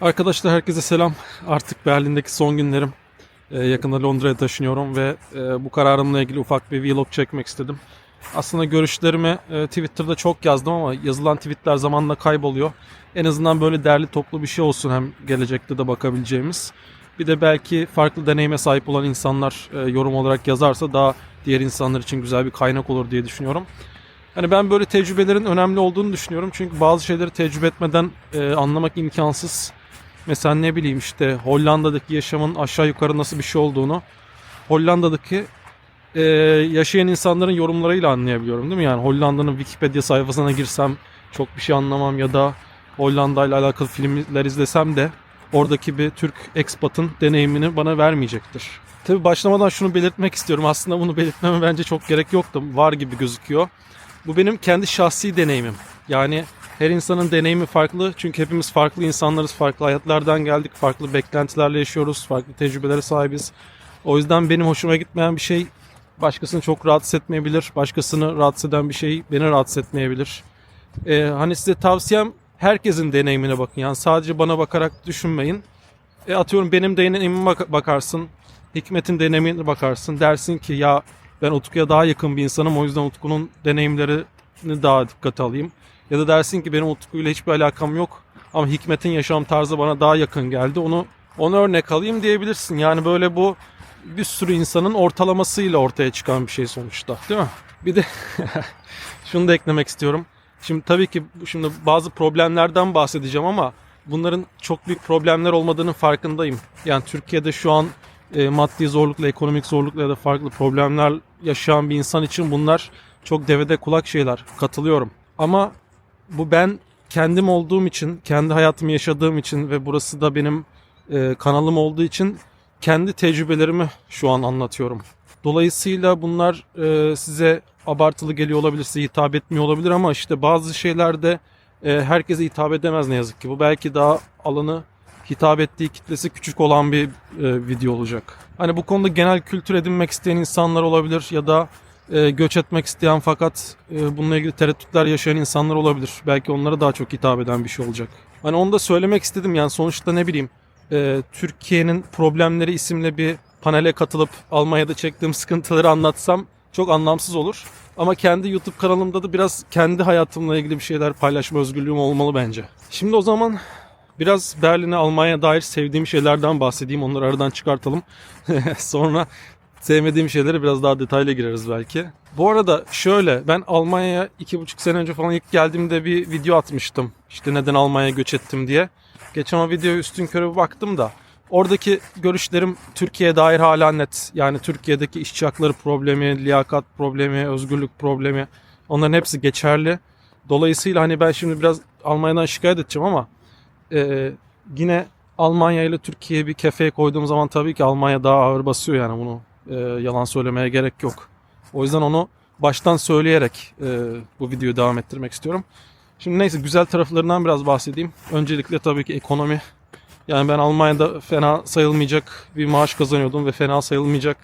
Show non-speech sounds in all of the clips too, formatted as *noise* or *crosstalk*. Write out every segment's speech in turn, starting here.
Arkadaşlar herkese selam. Artık Berlin'deki son günlerim. Ee, yakında Londra'ya taşınıyorum ve e, bu kararımla ilgili ufak bir vlog çekmek istedim. Aslında görüşlerimi e, Twitter'da çok yazdım ama yazılan tweetler zamanla kayboluyor. En azından böyle derli toplu bir şey olsun hem gelecekte de bakabileceğimiz. Bir de belki farklı deneyime sahip olan insanlar e, yorum olarak yazarsa daha diğer insanlar için güzel bir kaynak olur diye düşünüyorum. Hani ben böyle tecrübelerin önemli olduğunu düşünüyorum. Çünkü bazı şeyleri tecrübe etmeden e, anlamak imkansız. Mesela ne bileyim işte Hollanda'daki yaşamın aşağı yukarı nasıl bir şey olduğunu Hollanda'daki e, yaşayan insanların yorumlarıyla anlayabiliyorum değil mi? Yani Hollanda'nın Wikipedia sayfasına girsem çok bir şey anlamam ya da Hollanda ile alakalı filmler izlesem de oradaki bir Türk expat'ın deneyimini bana vermeyecektir. Tabi başlamadan şunu belirtmek istiyorum. Aslında bunu belirtmeme bence çok gerek yoktu. Var gibi gözüküyor. Bu benim kendi şahsi deneyimim. Yani her insanın deneyimi farklı. Çünkü hepimiz farklı insanlarız. Farklı hayatlardan geldik. Farklı beklentilerle yaşıyoruz. Farklı tecrübelere sahibiz. O yüzden benim hoşuma gitmeyen bir şey başkasını çok rahatsız etmeyebilir. Başkasını rahatsız eden bir şey beni rahatsız etmeyebilir. Ee, hani size tavsiyem herkesin deneyimine bakın. Yani sadece bana bakarak düşünmeyin. E atıyorum benim deneyimime bak- bakarsın. Hikmet'in deneyimine bakarsın. Dersin ki ya ben Utku'ya daha yakın bir insanım. O yüzden Utku'nun deneyimlerini daha dikkate alayım. Ya da dersin ki benim Utku'yla hiçbir alakam yok. Ama Hikmet'in yaşam tarzı bana daha yakın geldi. Onu onu örnek alayım diyebilirsin. Yani böyle bu bir sürü insanın ortalamasıyla ortaya çıkan bir şey sonuçta. Değil mi? Bir de *laughs* şunu da eklemek istiyorum. Şimdi tabii ki şimdi bazı problemlerden bahsedeceğim ama bunların çok büyük problemler olmadığının farkındayım. Yani Türkiye'de şu an e, maddi zorlukla, ekonomik zorlukla ya da farklı problemler yaşayan bir insan için bunlar çok devede kulak şeyler. Katılıyorum. Ama bu ben kendim olduğum için, kendi hayatımı yaşadığım için ve burası da benim e, kanalım olduğu için kendi tecrübelerimi şu an anlatıyorum. Dolayısıyla bunlar e, size abartılı geliyor olabilir, size hitap etmiyor olabilir ama işte bazı şeylerde e, herkese hitap edemez ne yazık ki. Bu belki daha alanı hitap ettiği kitlesi küçük olan bir e, video olacak. Hani bu konuda genel kültür edinmek isteyen insanlar olabilir ya da e, göç etmek isteyen fakat e, bununla ilgili tereddütler yaşayan insanlar olabilir. Belki onlara daha çok hitap eden bir şey olacak. Hani onu da söylemek istedim yani sonuçta ne bileyim e, Türkiye'nin problemleri isimli bir panele katılıp Almanya'da çektiğim *laughs* sıkıntıları anlatsam çok anlamsız olur. Ama kendi YouTube kanalımda da biraz kendi hayatımla ilgili bir şeyler paylaşma özgürlüğüm olmalı bence. Şimdi o zaman biraz Berlin'e Almanya'ya dair sevdiğim şeylerden bahsedeyim. Onları aradan çıkartalım. *laughs* Sonra sevmediğim şeylere biraz daha detaylı gireriz belki. Bu arada şöyle ben Almanya'ya iki buçuk sene önce falan ilk geldiğimde bir video atmıştım. İşte neden Almanya'ya göç ettim diye. Geçen o videoya üstün körü baktım da oradaki görüşlerim Türkiye'ye dair hala net. Yani Türkiye'deki işçi hakları problemi, liyakat problemi, özgürlük problemi onların hepsi geçerli. Dolayısıyla hani ben şimdi biraz Almanya'dan şikayet edeceğim ama e, yine Almanya ile Türkiye'ye bir kefeye koyduğum zaman tabii ki Almanya daha ağır basıyor yani bunu e, yalan söylemeye gerek yok. O yüzden onu baştan söyleyerek e, bu videoyu devam ettirmek istiyorum. Şimdi neyse güzel taraflarından biraz bahsedeyim. Öncelikle tabii ki ekonomi. Yani ben Almanya'da fena sayılmayacak bir maaş kazanıyordum ve fena sayılmayacak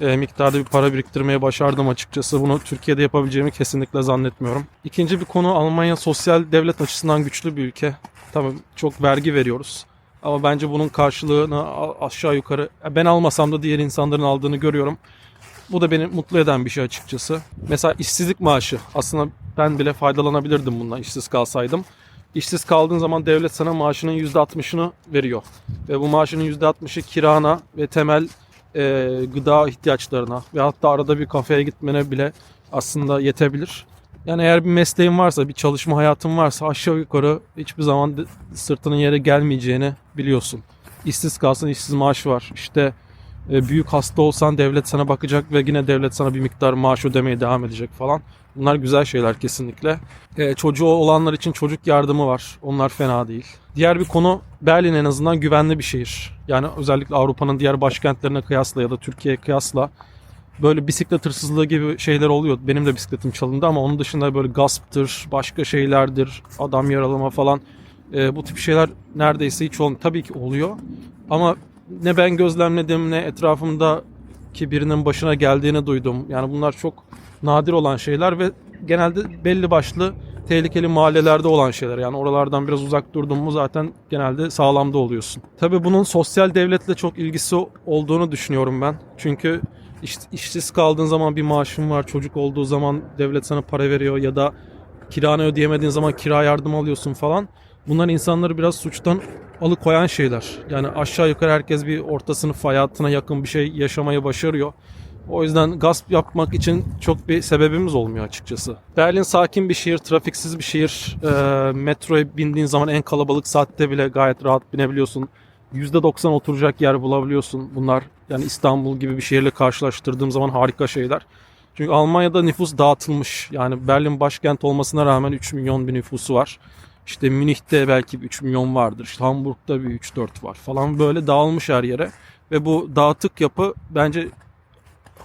e, miktarda bir para biriktirmeye başardım açıkçası. Bunu Türkiye'de yapabileceğimi kesinlikle zannetmiyorum. İkinci bir konu Almanya sosyal devlet açısından güçlü bir ülke. Tabii çok vergi veriyoruz. Ama bence bunun karşılığını aşağı yukarı ben almasam da diğer insanların aldığını görüyorum. Bu da beni mutlu eden bir şey açıkçası. Mesela işsizlik maaşı. Aslında ben bile faydalanabilirdim bundan işsiz kalsaydım. İşsiz kaldığın zaman devlet sana maaşının %60'ını veriyor. Ve bu maaşının %60'ı kirana ve temel e, gıda ihtiyaçlarına ve hatta arada bir kafeye gitmene bile aslında yetebilir. Yani eğer bir mesleğin varsa, bir çalışma hayatın varsa aşağı yukarı hiçbir zaman sırtının yere gelmeyeceğini biliyorsun. İşsiz kalsın işsiz maaş var. İşte e, büyük hasta olsan devlet sana bakacak ve yine devlet sana bir miktar maaş ödemeye devam edecek falan. Bunlar güzel şeyler kesinlikle. E, çocuğu olanlar için çocuk yardımı var. Onlar fena değil. Diğer bir konu Berlin en azından güvenli bir şehir. Yani özellikle Avrupa'nın diğer başkentlerine kıyasla ya da Türkiye'ye kıyasla böyle bisiklet hırsızlığı gibi şeyler oluyor. Benim de bisikletim çalındı ama onun dışında böyle gasptır, başka şeylerdir, adam yaralama falan. E, bu tip şeyler neredeyse hiç olmuyor. Tabii ki oluyor ama ne ben gözlemledim ne etrafımdaki birinin başına geldiğini duydum. Yani bunlar çok nadir olan şeyler ve genelde belli başlı tehlikeli mahallelerde olan şeyler. Yani oralardan biraz uzak durdun mu zaten genelde sağlamda oluyorsun. Tabii bunun sosyal devletle çok ilgisi olduğunu düşünüyorum ben. Çünkü iş, işsiz kaldığın zaman bir maaşın var, çocuk olduğu zaman devlet sana para veriyor ya da kiranı ödeyemediğin zaman kira yardım alıyorsun falan. Bunlar insanları biraz suçtan alıkoyan şeyler. Yani aşağı yukarı herkes bir orta sınıf hayatına yakın bir şey yaşamayı başarıyor. O yüzden gasp yapmak için çok bir sebebimiz olmuyor açıkçası. Berlin sakin bir şehir, trafiksiz bir şehir. Ee, metroya bindiğin zaman en kalabalık saatte bile gayet rahat binebiliyorsun. %90 oturacak yer bulabiliyorsun. Bunlar yani İstanbul gibi bir şehirle karşılaştırdığım zaman harika şeyler. Çünkü Almanya'da nüfus dağıtılmış. Yani Berlin başkent olmasına rağmen 3 milyon bir nüfusu var. İşte Münih'te belki bir 3 milyon vardır. İşte Hamburg'da bir 3-4 var falan böyle dağılmış her yere. Ve bu dağıtık yapı bence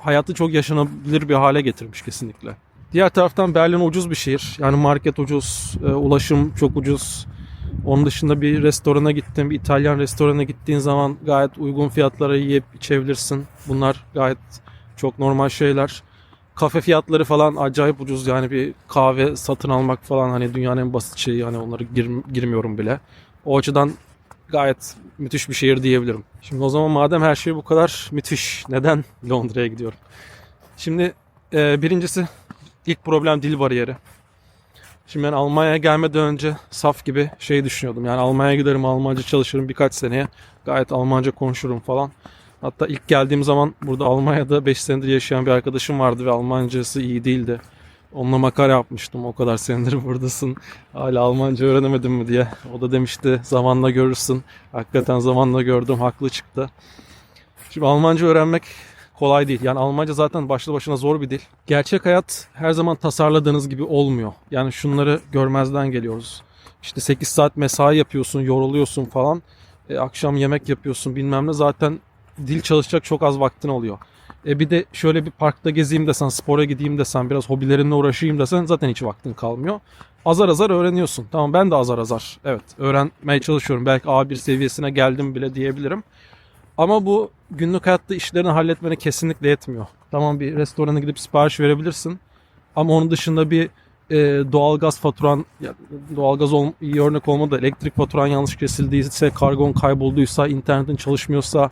hayatı çok yaşanabilir bir hale getirmiş kesinlikle. Diğer taraftan Berlin ucuz bir şehir. Yani market ucuz, e, ulaşım çok ucuz. Onun dışında bir restorana gittin, bir İtalyan restorana gittiğin zaman gayet uygun fiyatlara yiyip içebilirsin. Bunlar gayet çok normal şeyler. Kafe fiyatları falan acayip ucuz yani bir kahve satın almak falan hani dünyanın en basit şeyi hani onları gir- girmiyorum bile. O açıdan gayet müthiş bir şehir diyebilirim. Şimdi o zaman madem her şey bu kadar müthiş neden Londra'ya gidiyorum? Şimdi e, birincisi ilk problem dil bariyeri. Şimdi ben Almanya'ya gelmeden önce saf gibi şey düşünüyordum. Yani Almanya'ya giderim, Almanca çalışırım birkaç seneye. Gayet Almanca konuşurum falan. Hatta ilk geldiğim zaman burada Almanya'da 5 senedir yaşayan bir arkadaşım vardı ve Almancası iyi değildi. Onunla makara yapmıştım. O kadar senedir *laughs* buradasın. Hala Almanca öğrenemedin mi diye. O da demişti zamanla görürsün. Hakikaten zamanla gördüm. Haklı çıktı. Şimdi Almanca öğrenmek kolay değil. Yani Almanca zaten başlı başına zor bir dil. Gerçek hayat her zaman tasarladığınız gibi olmuyor. Yani şunları görmezden geliyoruz. İşte 8 saat mesai yapıyorsun, yoruluyorsun falan. E, akşam yemek yapıyorsun bilmem ne. Zaten dil çalışacak çok az vaktin oluyor. E bir de şöyle bir parkta gezeyim desen, spora gideyim desen, biraz hobilerimle uğraşayım desen zaten hiç vaktin kalmıyor. Azar azar öğreniyorsun. Tamam ben de azar azar evet öğrenmeye çalışıyorum. Belki A1 seviyesine geldim bile diyebilirim. Ama bu günlük hayatta işlerini halletmene kesinlikle yetmiyor. Tamam bir restorana gidip sipariş verebilirsin. Ama onun dışında bir e, doğalgaz faturan, doğalgaz ol, iyi örnek olmadı. Elektrik faturan yanlış kesildiyse, kargon kaybolduysa, internetin çalışmıyorsa,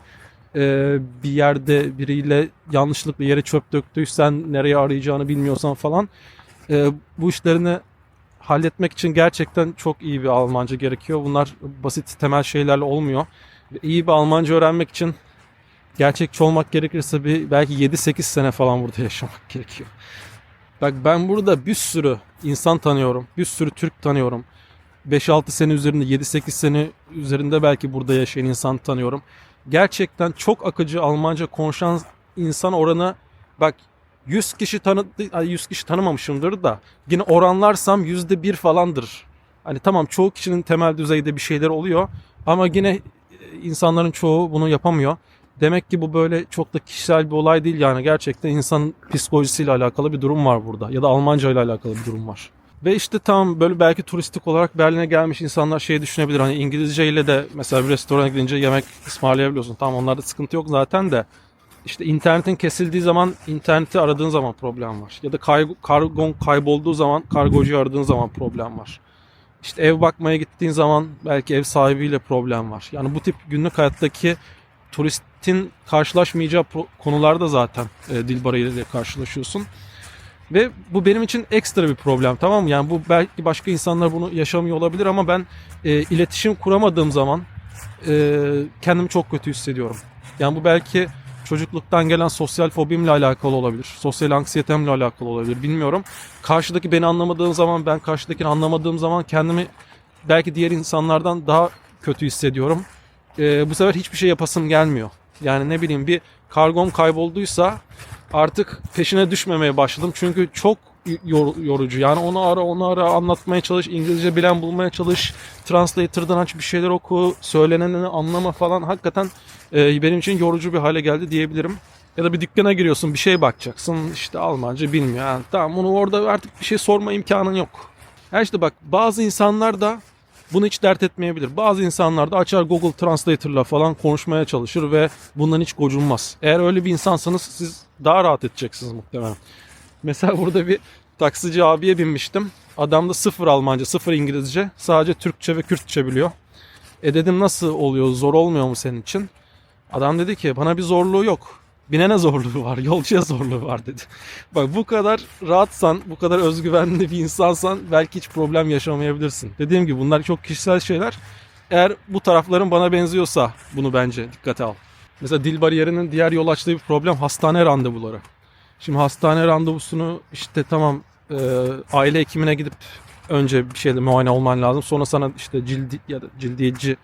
e, bir yerde biriyle yanlışlıkla yere çöp döktüysen, nereye arayacağını bilmiyorsan falan. e, bu işlerini halletmek için gerçekten çok iyi bir Almanca gerekiyor. Bunlar basit temel şeylerle olmuyor. İyi bir Almanca öğrenmek için gerçekçi olmak gerekirse bir belki 7-8 sene falan burada *laughs* yaşamak gerekiyor. Bak ben burada bir sürü insan tanıyorum. Bir sürü Türk tanıyorum. 5-6 sene üzerinde 7-8 sene üzerinde belki burada yaşayan insan tanıyorum. Gerçekten çok akıcı Almanca konuşan insan oranı bak 100 kişi tanı ay, 100 kişi tanımamışımdır da yine oranlarsam %1 falandır. Hani tamam çoğu kişinin temel düzeyde bir şeyler oluyor ama yine insanların çoğu bunu yapamıyor. Demek ki bu böyle çok da kişisel bir olay değil yani gerçekten insan psikolojisiyle alakalı bir durum var burada ya da Almanca ile alakalı bir durum var. Ve işte tam böyle belki turistik olarak Berlin'e gelmiş insanlar şey düşünebilir hani İngilizce ile de mesela bir restorana gidince yemek ısmarlayabiliyorsun. Tamam onlarda sıkıntı yok zaten de işte internetin kesildiği zaman interneti aradığın zaman problem var. Ya da kargon kaybolduğu zaman kargocuyu aradığın zaman problem var. İşte ev bakmaya gittiğin zaman belki ev sahibiyle problem var. Yani bu tip günlük hayattaki turistin karşılaşmayacağı konularda zaten e, dil bariyeriyle karşılaşıyorsun. Ve bu benim için ekstra bir problem tamam mı? Yani bu belki başka insanlar bunu yaşamıyor olabilir ama ben e, iletişim kuramadığım zaman e, kendimi çok kötü hissediyorum. Yani bu belki çocukluktan gelen sosyal fobimle alakalı olabilir. Sosyal anksiyetemle alakalı olabilir. Bilmiyorum. Karşıdaki beni anlamadığım zaman ben karşıdakini anlamadığım zaman kendimi belki diğer insanlardan daha kötü hissediyorum. Ee, bu sefer hiçbir şey yapasım gelmiyor. Yani ne bileyim bir kargom kaybolduysa artık peşine düşmemeye başladım. Çünkü çok yor- yorucu. Yani onu ara onu ara anlatmaya çalış. İngilizce bilen bulmaya çalış. Translator'dan aç bir şeyler oku. Söylenenini anlama falan. Hakikaten e, benim için yorucu bir hale geldi diyebilirim. Ya da bir dükkana giriyorsun bir şey bakacaksın işte Almanca bilmiyor. Yani tamam onu orada artık bir şey sorma imkanın yok. Ya işte bak bazı insanlar da bunu hiç dert etmeyebilir. Bazı insanlar da açar Google Translator'la falan konuşmaya çalışır ve bundan hiç gocunmaz. Eğer öyle bir insansanız siz daha rahat edeceksiniz muhtemelen. Mesela burada bir Taksici abiye binmiştim. Adam da sıfır Almanca, sıfır İngilizce. Sadece Türkçe ve Kürtçe biliyor. E dedim nasıl oluyor, zor olmuyor mu senin için? Adam dedi ki bana bir zorluğu yok. Binene zorluğu var, yolcuya zorluğu var dedi. *laughs* Bak bu kadar rahatsan, bu kadar özgüvenli bir insansan belki hiç problem yaşamayabilirsin. Dediğim gibi bunlar çok kişisel şeyler. Eğer bu tarafların bana benziyorsa bunu bence dikkate al. Mesela dil bariyerinin diğer yol açtığı bir problem hastane randevuları. Şimdi hastane randevusunu işte tamam e, aile hekimine gidip önce bir şeyde muayene olman lazım. Sonra sana işte cildi ya da cildiyeci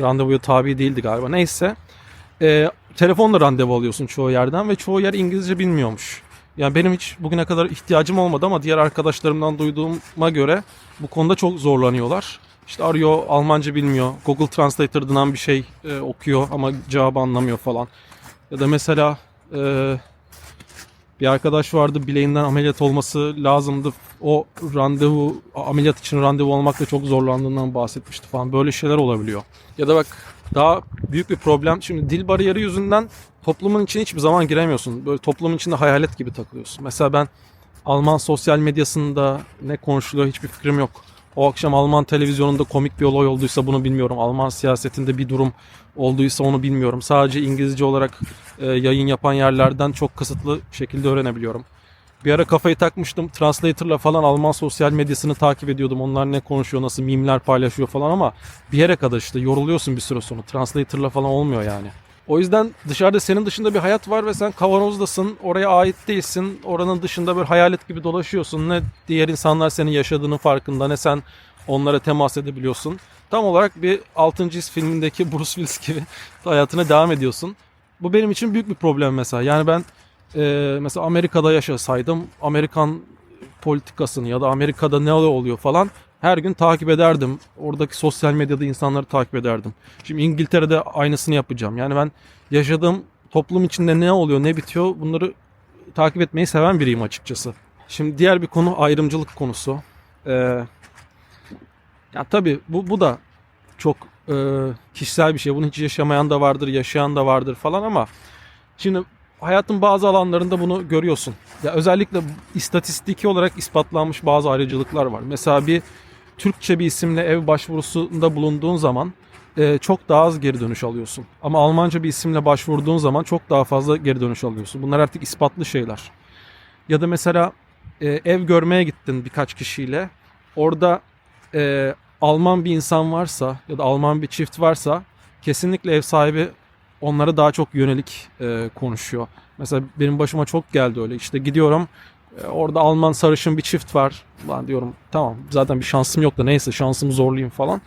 randevuya tabi değildi galiba. Neyse. E, telefonla randevu alıyorsun çoğu yerden ve çoğu yer İngilizce bilmiyormuş. Yani benim hiç bugüne kadar ihtiyacım olmadı ama diğer arkadaşlarımdan duyduğuma göre bu konuda çok zorlanıyorlar. İşte arıyor Almanca bilmiyor. Google Translator bir şey e, okuyor ama cevabı anlamıyor falan. Ya da mesela e, bir arkadaş vardı bileğinden ameliyat olması lazımdı. O randevu ameliyat için randevu almakta çok zorlandığından bahsetmişti falan. Böyle şeyler olabiliyor. Ya da bak daha büyük bir problem. Şimdi dil bariyeri yüzünden toplumun içine hiçbir zaman giremiyorsun. Böyle toplumun içinde hayalet gibi takılıyorsun. Mesela ben Alman sosyal medyasında ne konuşuluyor hiçbir fikrim yok. O akşam Alman televizyonunda komik bir olay olduysa bunu bilmiyorum. Alman siyasetinde bir durum olduysa onu bilmiyorum. Sadece İngilizce olarak e, yayın yapan yerlerden çok kısıtlı şekilde öğrenebiliyorum. Bir ara kafayı takmıştım. Translator'la falan Alman sosyal medyasını takip ediyordum. Onlar ne konuşuyor, nasıl mimler paylaşıyor falan ama bir yere kadar işte yoruluyorsun bir süre sonra. Translator'la falan olmuyor yani. O yüzden dışarıda senin dışında bir hayat var ve sen kavanozdasın. Oraya ait değilsin. Oranın dışında bir hayalet gibi dolaşıyorsun. Ne diğer insanlar senin yaşadığının farkında ne sen onlara temas edebiliyorsun. Tam olarak bir 6. His filmindeki *laughs* Bruce Willis gibi hayatına devam ediyorsun. Bu benim için büyük bir problem mesela. Yani ben e, mesela Amerika'da yaşasaydım Amerikan politikasını ya da Amerika'da ne oluyor falan her gün takip ederdim. Oradaki sosyal medyada insanları takip ederdim. Şimdi İngiltere'de aynısını yapacağım. Yani ben yaşadığım toplum içinde ne oluyor, ne bitiyor bunları takip etmeyi seven biriyim açıkçası. Şimdi diğer bir konu ayrımcılık konusu. Ee, ya tabii bu, bu da çok e, kişisel bir şey. Bunu hiç yaşamayan da vardır, yaşayan da vardır falan ama şimdi hayatın bazı alanlarında bunu görüyorsun. Ya özellikle istatistiki olarak ispatlanmış bazı ayrıcalıklar var. Mesela bir Türkçe bir isimle ev başvurusunda bulunduğun zaman e, çok daha az geri dönüş alıyorsun. Ama Almanca bir isimle başvurduğun zaman çok daha fazla geri dönüş alıyorsun. Bunlar artık ispatlı şeyler. Ya da mesela e, ev görmeye gittin birkaç kişiyle. Orada e, Alman bir insan varsa ya da Alman bir çift varsa kesinlikle ev sahibi onlara daha çok yönelik e, konuşuyor. Mesela benim başıma çok geldi öyle. İşte gidiyorum orada Alman sarışın bir çift var. Ben diyorum tamam zaten bir şansım yok da neyse şansımı zorlayayım falan.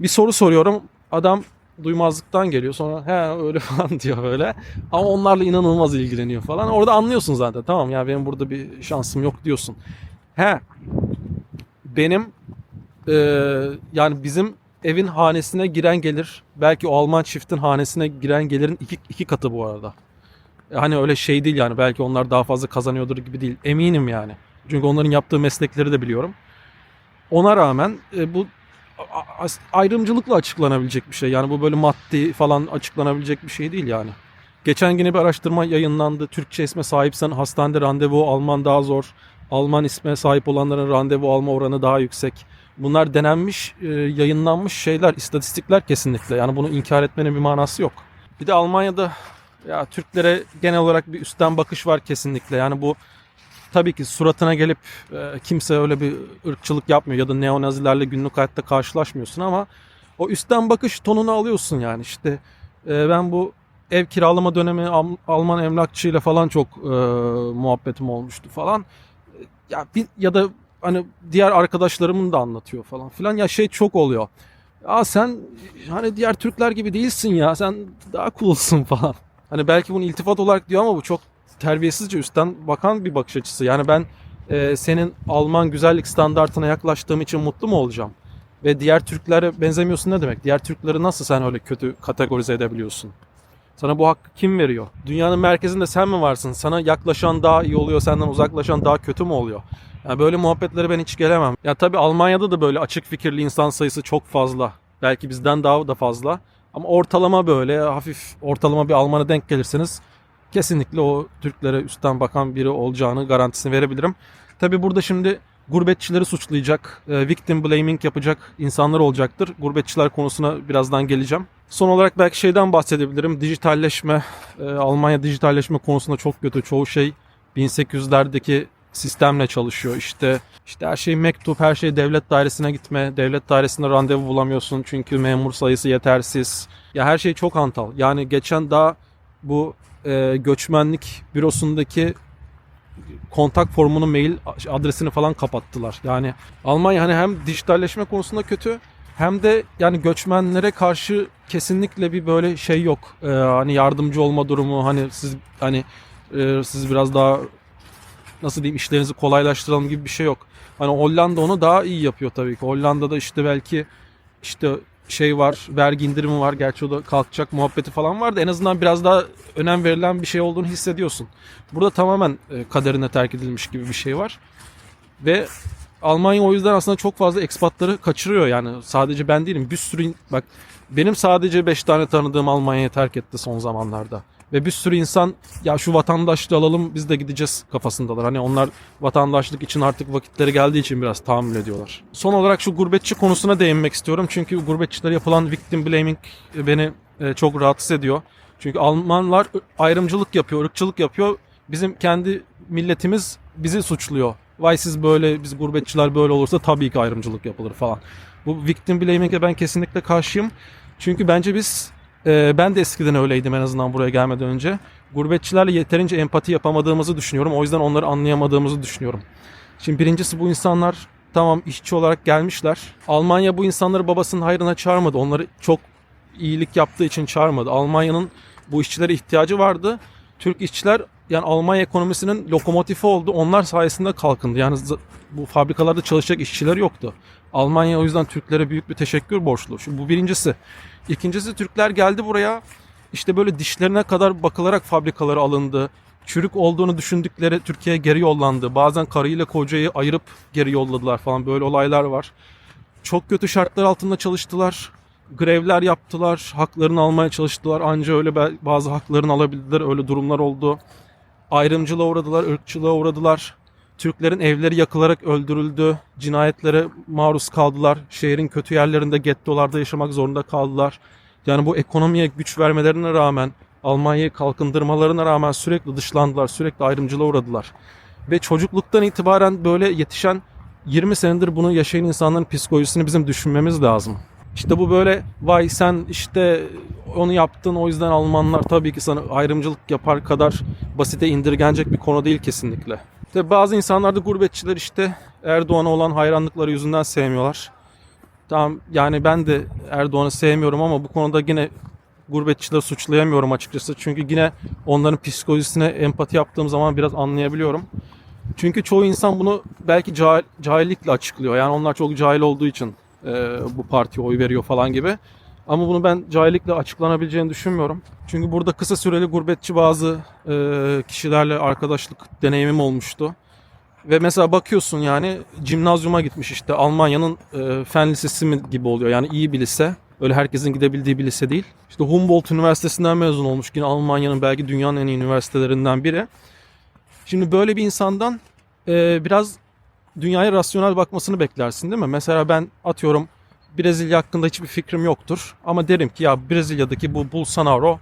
Bir soru soruyorum. Adam duymazlıktan geliyor. Sonra he öyle *laughs* falan diyor böyle. Ama onlarla inanılmaz ilgileniyor falan. Orada anlıyorsun zaten. Tamam ya benim burada bir şansım yok diyorsun. He benim e, yani bizim evin hanesine giren gelir belki o Alman çiftin hanesine giren gelirin iki, iki katı bu arada. Hani öyle şey değil yani belki onlar daha fazla kazanıyordur gibi değil. Eminim yani. Çünkü onların yaptığı meslekleri de biliyorum. Ona rağmen e, bu ayrımcılıkla açıklanabilecek bir şey. Yani bu böyle maddi falan açıklanabilecek bir şey değil yani. Geçen yine bir araştırma yayınlandı. Türkçe isme sahipsen hastanede randevu alman daha zor. Alman isme sahip olanların randevu alma oranı daha yüksek. Bunlar denenmiş, e, yayınlanmış şeyler, istatistikler kesinlikle. Yani bunu inkar etmenin bir manası yok. Bir de Almanya'da ya Türklere genel olarak bir üstten bakış var kesinlikle. Yani bu tabii ki suratına gelip e, kimse öyle bir ırkçılık yapmıyor ya da neonazilerle günlük hayatta karşılaşmıyorsun ama o üstten bakış tonunu alıyorsun yani işte e, ben bu ev kiralama dönemi Al- Alman emlakçıyla falan çok e, muhabbetim olmuştu falan. Ya bir, ya da hani diğer arkadaşlarımın da anlatıyor falan filan ya şey çok oluyor. Ya sen hani diğer Türkler gibi değilsin ya sen daha coolsun *laughs* falan. Hani belki bunu iltifat olarak diyor ama bu çok terbiyesizce üstten bakan bir bakış açısı. Yani ben e, senin Alman güzellik standartına yaklaştığım için mutlu mu olacağım? Ve diğer Türklere benzemiyorsun ne demek? Diğer Türkleri nasıl sen öyle kötü kategorize edebiliyorsun? Sana bu hakkı kim veriyor? Dünyanın merkezinde sen mi varsın? Sana yaklaşan daha iyi oluyor, senden uzaklaşan daha kötü mü oluyor? Yani böyle muhabbetlere ben hiç gelemem. Ya tabii Almanya'da da böyle açık fikirli insan sayısı çok fazla. Belki bizden daha da fazla. Ama ortalama böyle hafif ortalama bir Alman'a denk gelirseniz kesinlikle o Türklere üstten bakan biri olacağını garantisini verebilirim. Tabi burada şimdi gurbetçileri suçlayacak, e, victim blaming yapacak insanlar olacaktır. Gurbetçiler konusuna birazdan geleceğim. Son olarak belki şeyden bahsedebilirim. Dijitalleşme, e, Almanya dijitalleşme konusunda çok kötü. Çoğu şey 1800'lerdeki sistemle çalışıyor. İşte işte her şey mektup, her şey devlet dairesine gitme. Devlet dairesinde randevu bulamıyorsun çünkü memur sayısı yetersiz. Ya her şey çok antal. Yani geçen daha bu e, göçmenlik bürosundaki kontak formunu, mail adresini falan kapattılar. Yani Almanya hani hem dijitalleşme konusunda kötü hem de yani göçmenlere karşı kesinlikle bir böyle şey yok. Ee, hani yardımcı olma durumu hani siz hani e, siz biraz daha nasıl diyeyim işlerinizi kolaylaştıralım gibi bir şey yok. Hani Hollanda onu daha iyi yapıyor tabii ki. Hollanda'da işte belki işte şey var, vergi indirimi var. Gerçi o da kalkacak muhabbeti falan var da en azından biraz daha önem verilen bir şey olduğunu hissediyorsun. Burada tamamen e, kaderine terk edilmiş gibi bir şey var. Ve Almanya o yüzden aslında çok fazla ekspatları kaçırıyor yani. Sadece ben değilim. Bir sürü bak benim sadece 5 tane tanıdığım Almanya'yı terk etti son zamanlarda. Ve bir sürü insan ya şu vatandaşlığı alalım biz de gideceğiz kafasındalar. Hani onlar vatandaşlık için artık vakitleri geldiği için biraz tahammül ediyorlar. Son olarak şu gurbetçi konusuna değinmek istiyorum. Çünkü gurbetçilere yapılan victim blaming beni e, çok rahatsız ediyor. Çünkü Almanlar ayrımcılık yapıyor, ırkçılık yapıyor. Bizim kendi milletimiz bizi suçluyor. Vay siz böyle, biz gurbetçiler böyle olursa tabii ki ayrımcılık yapılır falan. Bu victim blaming'e ben kesinlikle karşıyım. Çünkü bence biz ee, ben de eskiden öyleydim en azından buraya gelmeden önce. Gurbetçilerle yeterince empati yapamadığımızı düşünüyorum. O yüzden onları anlayamadığımızı düşünüyorum. Şimdi birincisi bu insanlar tamam işçi olarak gelmişler. Almanya bu insanları babasının hayrına çağırmadı. Onları çok iyilik yaptığı için çağırmadı. Almanya'nın bu işçilere ihtiyacı vardı. Türk işçiler yani Almanya ekonomisinin lokomotifi oldu. Onlar sayesinde kalkındı. Yani bu fabrikalarda çalışacak işçiler yoktu. Almanya o yüzden Türklere büyük bir teşekkür borçlu. Şu bu birincisi. İkincisi Türkler geldi buraya. İşte böyle dişlerine kadar bakılarak fabrikaları alındı. Çürük olduğunu düşündükleri Türkiye'ye geri yollandı. Bazen karıyla kocayı ayırıp geri yolladılar falan. Böyle olaylar var. Çok kötü şartlar altında çalıştılar. Grevler yaptılar. Haklarını almaya çalıştılar. Anca öyle bazı haklarını alabildiler. Öyle durumlar oldu. Ayrımcılığa uğradılar, ırkçılığa uğradılar. Türklerin evleri yakılarak öldürüldü. Cinayetlere maruz kaldılar. Şehrin kötü yerlerinde gettolarda yaşamak zorunda kaldılar. Yani bu ekonomiye güç vermelerine rağmen, Almanya'yı kalkındırmalarına rağmen sürekli dışlandılar, sürekli ayrımcılığa uğradılar. Ve çocukluktan itibaren böyle yetişen 20 senedir bunu yaşayan insanların psikolojisini bizim düşünmemiz lazım. İşte bu böyle vay sen işte onu yaptın o yüzden Almanlar tabii ki sana ayrımcılık yapar kadar basite indirgenecek bir konu değil kesinlikle. İşte bazı insanlar da gurbetçiler işte Erdoğan'a olan hayranlıkları yüzünden sevmiyorlar. Tamam yani ben de Erdoğan'ı sevmiyorum ama bu konuda yine gurbetçileri suçlayamıyorum açıkçası. Çünkü yine onların psikolojisine empati yaptığım zaman biraz anlayabiliyorum. Çünkü çoğu insan bunu belki cahil, cahillikle açıklıyor. Yani onlar çok cahil olduğu için e, bu partiye oy veriyor falan gibi. Ama bunu ben cahillikle açıklanabileceğini düşünmüyorum. Çünkü burada kısa süreli gurbetçi bazı e, kişilerle arkadaşlık deneyimim olmuştu. Ve mesela bakıyorsun yani cimnazyuma gitmiş işte Almanya'nın e, fen lisesi mi gibi oluyor. Yani iyi bir lise. Öyle herkesin gidebildiği bir lise değil. İşte Humboldt Üniversitesi'nden mezun olmuş. Yine Almanya'nın belki dünyanın en iyi üniversitelerinden biri. Şimdi böyle bir insandan e, biraz dünyaya rasyonel bakmasını beklersin değil mi? Mesela ben atıyorum Brezilya hakkında hiçbir fikrim yoktur. Ama derim ki ya Brezilya'daki bu Bolsonaro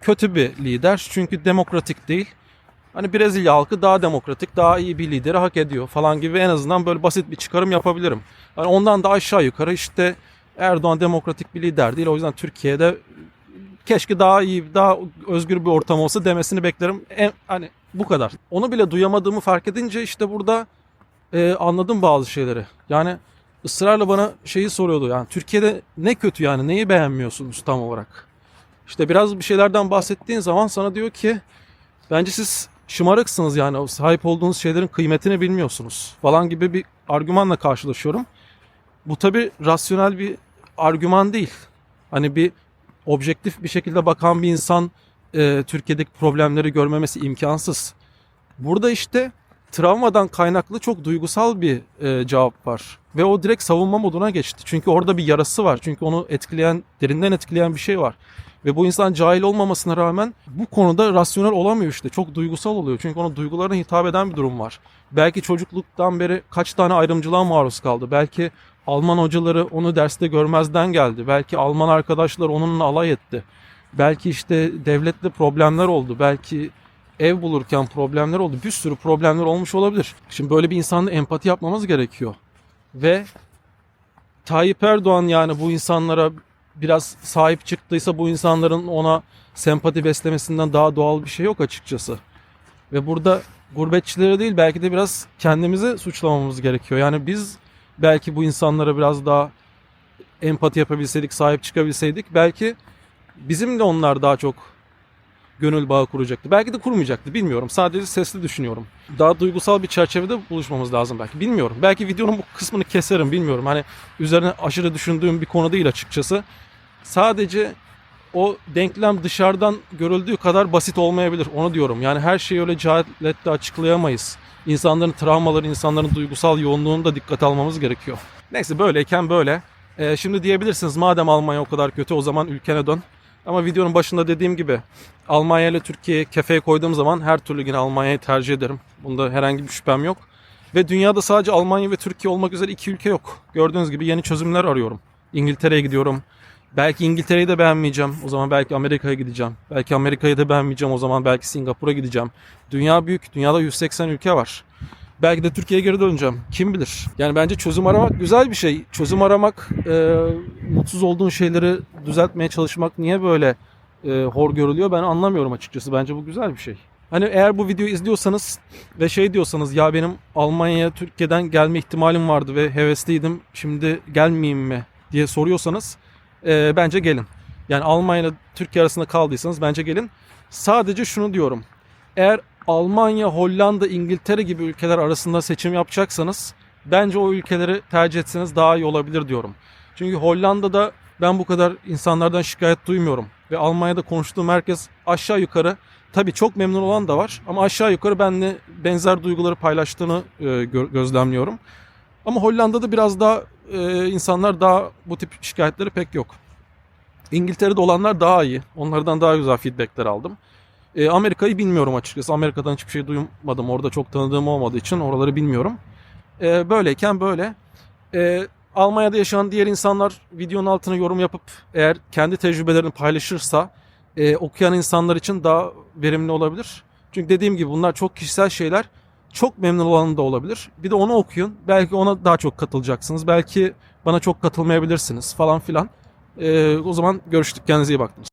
kötü bir lider. Çünkü demokratik değil. Hani Brezilya halkı daha demokratik, daha iyi bir lideri hak ediyor falan gibi en azından böyle basit bir çıkarım yapabilirim. Hani ondan da aşağı yukarı işte Erdoğan demokratik bir lider değil. O yüzden Türkiye'de keşke daha iyi, daha özgür bir ortam olsa demesini beklerim. En, hani bu kadar. Onu bile duyamadığımı fark edince işte burada e, anladım bazı şeyleri. Yani ısrarla bana şeyi soruyordu. Yani Türkiye'de ne kötü yani neyi beğenmiyorsunuz tam olarak? İşte biraz bir şeylerden bahsettiğin zaman sana diyor ki bence siz şımarıksınız yani o sahip olduğunuz şeylerin kıymetini bilmiyorsunuz falan gibi bir argümanla karşılaşıyorum. Bu tabi rasyonel bir argüman değil. Hani bir objektif bir şekilde bakan bir insan e, Türkiye'deki problemleri görmemesi imkansız. Burada işte travmadan kaynaklı çok duygusal bir e, cevap var. Ve o direkt savunma moduna geçti. Çünkü orada bir yarası var. Çünkü onu etkileyen, derinden etkileyen bir şey var. Ve bu insan cahil olmamasına rağmen bu konuda rasyonel olamıyor işte. Çok duygusal oluyor. Çünkü ona duygularına hitap eden bir durum var. Belki çocukluktan beri kaç tane ayrımcılığa maruz kaldı. Belki Alman hocaları onu derste görmezden geldi. Belki Alman arkadaşlar onunla alay etti. Belki işte devletle problemler oldu. Belki ev bulurken problemler oldu. Bir sürü problemler olmuş olabilir. Şimdi böyle bir insanla empati yapmamız gerekiyor. Ve Tayyip Erdoğan yani bu insanlara biraz sahip çıktıysa bu insanların ona sempati beslemesinden daha doğal bir şey yok açıkçası. Ve burada gurbetçileri değil belki de biraz kendimizi suçlamamız gerekiyor. Yani biz belki bu insanlara biraz daha empati yapabilseydik, sahip çıkabilseydik belki bizim de onlar daha çok gönül bağı kuracaktı. Belki de kurmayacaktı bilmiyorum. Sadece sesli düşünüyorum. Daha duygusal bir çerçevede buluşmamız lazım belki. Bilmiyorum. Belki videonun bu kısmını keserim bilmiyorum. Hani üzerine aşırı düşündüğüm bir konu değil açıkçası. Sadece o denklem dışarıdan görüldüğü kadar basit olmayabilir. Onu diyorum. Yani her şeyi öyle cehaletle açıklayamayız. İnsanların travmaları, insanların duygusal yoğunluğunu da dikkate almamız gerekiyor. Neyse böyleyken böyle. Ee, şimdi diyebilirsiniz madem Almanya o kadar kötü o zaman ülkene dön. Ama videonun başında dediğim gibi Almanya ile Türkiye'yi kefeye koyduğum zaman her türlü yine Almanya'yı tercih ederim. Bunda herhangi bir şüphem yok. Ve dünyada sadece Almanya ve Türkiye olmak üzere iki ülke yok. Gördüğünüz gibi yeni çözümler arıyorum. İngiltere'ye gidiyorum. Belki İngiltere'yi de beğenmeyeceğim. O zaman belki Amerika'ya gideceğim. Belki Amerika'yı da beğenmeyeceğim. O zaman belki Singapur'a gideceğim. Dünya büyük. Dünyada 180 ülke var. Belki de Türkiye'ye geri döneceğim. Kim bilir? Yani bence çözüm aramak güzel bir şey. Çözüm aramak, e, mutsuz olduğun şeyleri düzeltmeye çalışmak niye böyle e, hor görülüyor ben anlamıyorum açıkçası. Bence bu güzel bir şey. Hani eğer bu videoyu izliyorsanız ve şey diyorsanız ya benim Almanya'ya Türkiye'den gelme ihtimalim vardı ve hevesliydim. Şimdi gelmeyeyim mi diye soruyorsanız e, bence gelin. Yani Almanya ile Türkiye arasında kaldıysanız bence gelin. Sadece şunu diyorum. Eğer Almanya, Hollanda, İngiltere gibi ülkeler arasında seçim yapacaksanız bence o ülkeleri tercih etseniz daha iyi olabilir diyorum. Çünkü Hollanda'da ben bu kadar insanlardan şikayet duymuyorum. Ve Almanya'da konuştuğum herkes aşağı yukarı tabii çok memnun olan da var ama aşağı yukarı benimle benzer duyguları paylaştığını e, gö- gözlemliyorum. Ama Hollanda'da biraz daha e, insanlar daha bu tip şikayetleri pek yok. İngiltere'de olanlar daha iyi. Onlardan daha güzel feedbackler aldım. E, Amerika'yı bilmiyorum açıkçası. Amerika'dan hiçbir şey duymadım. Orada çok tanıdığım olmadığı için oraları bilmiyorum. E, böyleyken böyle. E, Almanya'da yaşayan diğer insanlar videonun altına yorum yapıp eğer kendi tecrübelerini paylaşırsa e, okuyan insanlar için daha verimli olabilir. Çünkü dediğim gibi bunlar çok kişisel şeyler. Çok memnun olan da olabilir. Bir de onu okuyun. Belki ona daha çok katılacaksınız. Belki bana çok katılmayabilirsiniz falan filan. E, o zaman görüştük. Kendinize iyi bakınız.